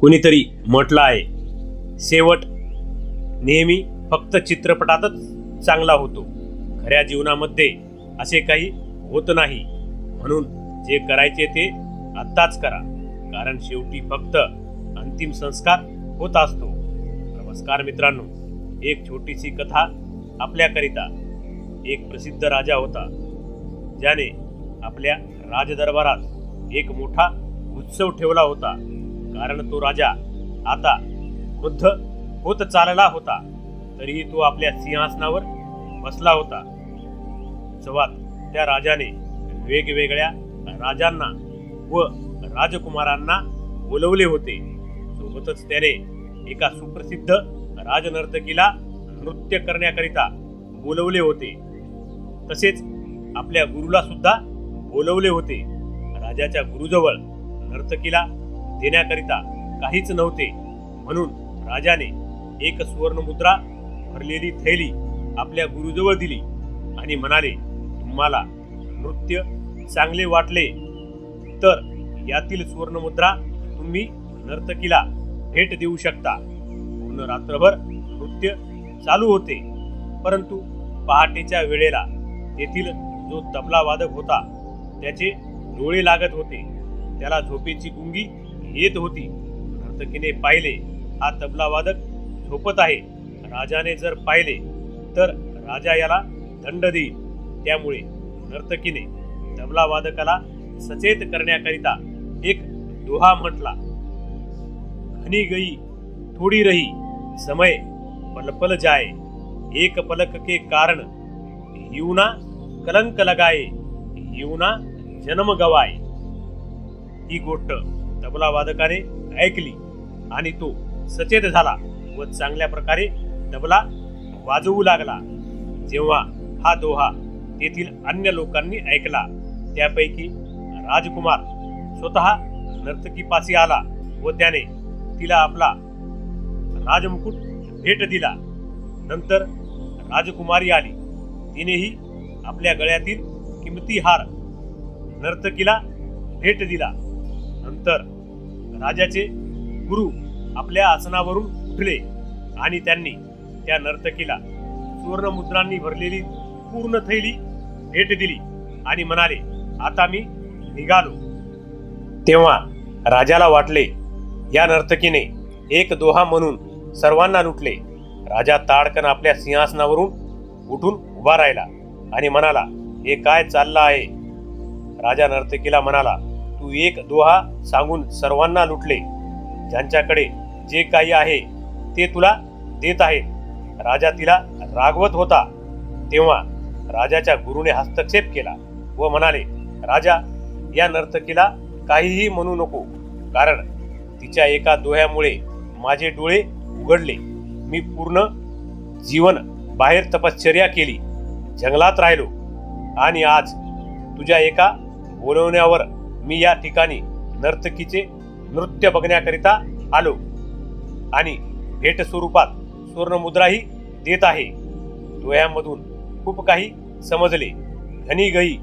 कुणीतरी म्हटलं आहे. शेवट नेहमी फक्त चित्रपटातच चांगला होतो. खऱ्या जीवनामध्ये असे काही होत नाही. म्हणून जे करायचे ते आत्ताच करा. कारण शेवटी फक्त अंतिम संस्कार होत असतो. नमस्कार मित्रांनो एक छोटीशी कथा आपल्याकरिता. एक प्रसिद्ध राजा होता. ज्याने आपल्या राजदरबारात एक मोठा उत्सव ठेवला होता. कारण तो राजा आता वृद्ध होत चालला होता. तरीही तो आपल्या सिंहासनावर बसला होता. उत्सवात त्या राजाने वेगवेगळ्या राजांना व राजकुमारांना बोलवले होते. सोबतच त्याने एका सुप्रसिद्ध राजनर्तकीला नृत्य करण्याकरिता बोलवले होते. तसेच आपल्या गुरुला सुद्धा बोलवले होते. राजाच्या गुरुजवळ नर्तकीला देण्याकरिता काहीच नव्हते. म्हणून राजाने एक सुवर्णमुद्रा भरलेली थैली आपल्या गुरुजवळ दिली आणि म्हणाले तुम्हाला नृत्य चांगले वाटले तर यातील सुवर्णमुद्रा तुम्ही नर्तकीला भेट देऊ शकता. पूर्ण रात्रभर नृत्य चालू होते. परंतु पहाटेच्या वेळेला तेथील जो तबला वादक होता त्याचे डोळे लागत होते. त्याला झोपेची गुंगी येत होती. नर्तकीने पाहिले हा तबला वादक झोपत आहे. राजाने जर पाहिले तर राजा याला दंड देईल. त्यामुळे नर्तकीने तबला वादकाला सचेत करण्याकरिता एक दोहा म्हटला. घनी गई थोडी रही समय पलपल जाय एक पलक के कारण युना कलंक लगाए युना जन्म गवाय ही गोष्ट तबला वादकाने ऐकली आणि तो सचेत झाला व चांगल्या प्रकारे तबला वाजवू लागला. जेव्हा हा दोहा तेथील अन्य लोकांनी ऐकला त्यापैकी राजकुमार स्वतः नर्तकीपाशी आला व त्याने तिला आपला राजमुकुट भेट दिला. नंतर राजकुमारी आली. तिनेही आपल्या गळ्यातील किमती हार नर्तकीला भेट दिला. नंतर राजाचे गुरु आपल्या आसनावरून उठले आणि त्यांनी त्या नर्तकीला सुवर्णमुद्रांनी भरलेली पूर्ण थैली भेट दिली आणि म्हणाले आता मी निघालो. तेव्हा राजाला वाटले या नर्तकीने एक दोहा म्हणून सर्वांना लुटले. राजा ताडकन आपल्या सिंहासनावरून उठून उभा राहिला आणि म्हणाला हे काय चाललं आहे? राजा नर्तकीला म्हणाला तू एक दोहा सांगून सर्वांना लुटले. ज्यांच्याकडे जे काही आहे ते तुला देत आहेत. राजा तिला रागवत होता. तेव्हा राजाच्या गुरुने हस्तक्षेप केला व म्हणाले राजा या नर्तकीला काहीही म्हणू नको कारण तिच्या एका दोह्यामुळे माझे डोळे उघडले. मी पूर्ण जीवन बाहेर तपश्चर्या केली जंगलात राहिलो आणि आज तुझ्या एका बोलवण्यावर मी या ठिकाणी नर्तकीचे नृत्य बघण्याकरिता आलो आणि भेट स्वरूपात सुवर्णमुद्राही देत आहे. डोळ्यामधून खूप काही समजले. घनी गई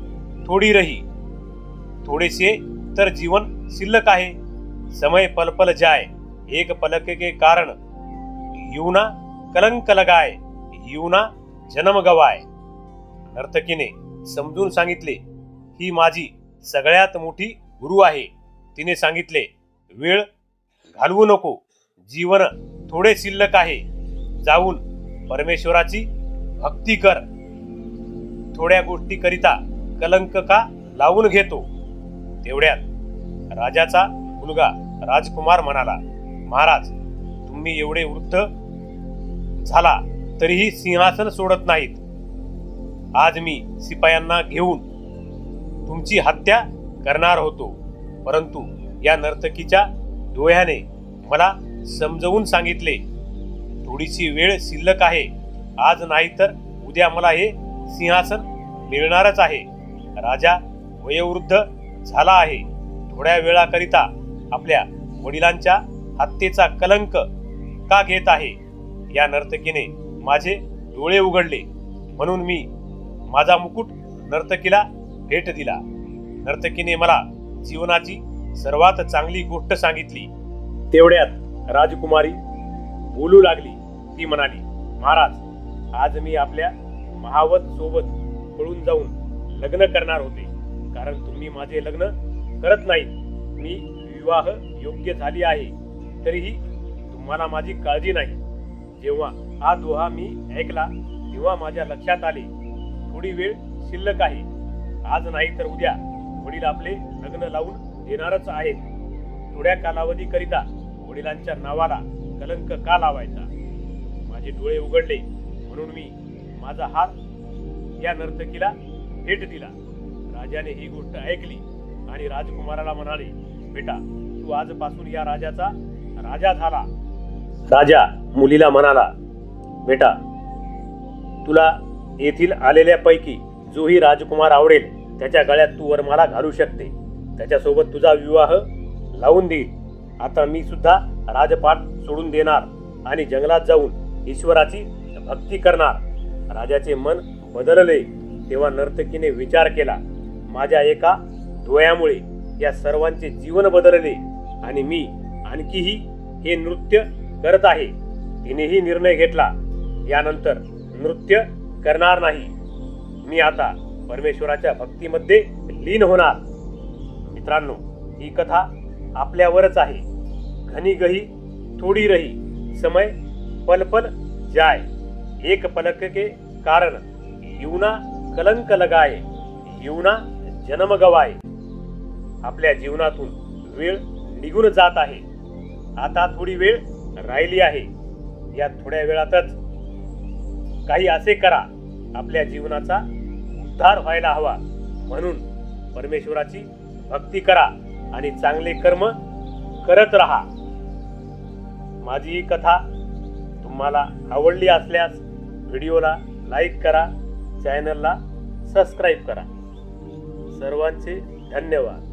थोडी रही. थोडेसे तर जीवन शिल्लक आहे. समय पलपल जाय. एक पलक के कारण. युना कलंक लगाय. युना जन्म गवाय. नर्तकीने समजून सांगितले ही माझी सगळ्यात मोठी गुरु आहे. तिने सांगितले वेळ घालवू नको. जीवन थोडे शिल्लक आहे. जाऊन परमेश्वराची भक्ती कर. थोड्या गोष्टीकरिता कलंक का लावून घेतो. तेवढ्यात राजाचा मुलगा राजकुमार म्हणाला महाराज तुम्ही एवढे वृद्ध झाला तरीही सिंहासन सोडत नाहीत. आज मी शिपायांना घेऊन तुमची हत्या करणार होतो. परंतु या नर्तकीच्या डोळ्याने मला समजवून सांगितले थोडीशी वेळ शिल्लक आहे. आज नाही तर उद्या मला हे सिंहासन मिळणारच आहे. राजा वयोवृद्ध झाला आहे. थोड्या वेळाकरिता आपल्या वडिलांच्या हत्येचा कलंक का घेत आहे? या नर्तकीने माझे डोळे उघडले. म्हणून मी माझा मुकुट नर्तकीला भेट दिला. नर्तकीने मला जीवनाची सर्वात चांगली गोष्ट सांगितली. तेवढ्यात राजकुमारी बोलू लागली. ती म्हणाली महाराज आज मी आपल्या महावत सोबत पळून जाऊन लग्न करणार होते. कारण तुम्ही माझे लग्न करत नाहीत. मी विवाह योग्य झाली आहे. तरीही तुम्हाला माझी काळजी नाही. जेव्हा हा दोहा मी ऐकला तेव्हा माझ्या लक्षात आले. थोडी वेळ शिल्लक आहे. आज नाही तर उद्या. वडील आपले लग्न लावून देणारच आहेत. थोड्या कालावधीकरिता वडिलांच्या नावाला कलंक का लावायचा? माझे डोळे उघडले. म्हणून मी माझा हात या नर्तकीला भेट दिला. राजाने ही गोष्ट ऐकली आणि राजकुमाराला म्हणाले बेटा तू आजपासून या राजाचा राजा झाला. राजा मुलीला म्हणाला बेटा तुला येथील आलेल्यापैकी जोही राजकुमार आवडेल. त्याच्या गळ्यात तू वरमाला घालू शकते. त्याच्यासोबत तुझा विवाह लावून देईल आता मी सुद्धा राजपाट सोडून देणार आणि जंगलात जाऊन ईश्वराची भक्ती करणार. राजाचे मन बदलले तेव्हा नर्तकीने विचार केला माझ्या एका डोळ्यामुळे या सर्वांचे जीवन बदलले आणि मी आणखीही हे नृत्य करत आहे. तिनेही निर्णय घेतला यानंतर नृत्य करणार नाही. मी आता परमेश्वराच्या भक्तीमध्ये लीन होणार. मित्रांनो ही कथा आपल्यावरच आहे. घनी गही थोडी रही समय पल पल जाय. एक पलक के कारण युना कलंक लगाय युना जन्म गवाय. आपल्या जीवनातून वेळ निघून जात आहे. आता थोडी वेळ राहिली आहे. या थोड्या वेळातच काही असे करा. आपल्या जीवनाचा उद्धार व्हायला हवा. म्हणून परमेश्वराची भक्ती करा आणि चांगले कर्म करत राहा. माझी ही कथा तुम्हाला आवडली असल्यास व्हिडिओला लाईक करा चॅनलला सबस्क्राईब करा. सर्वांचे धन्यवाद.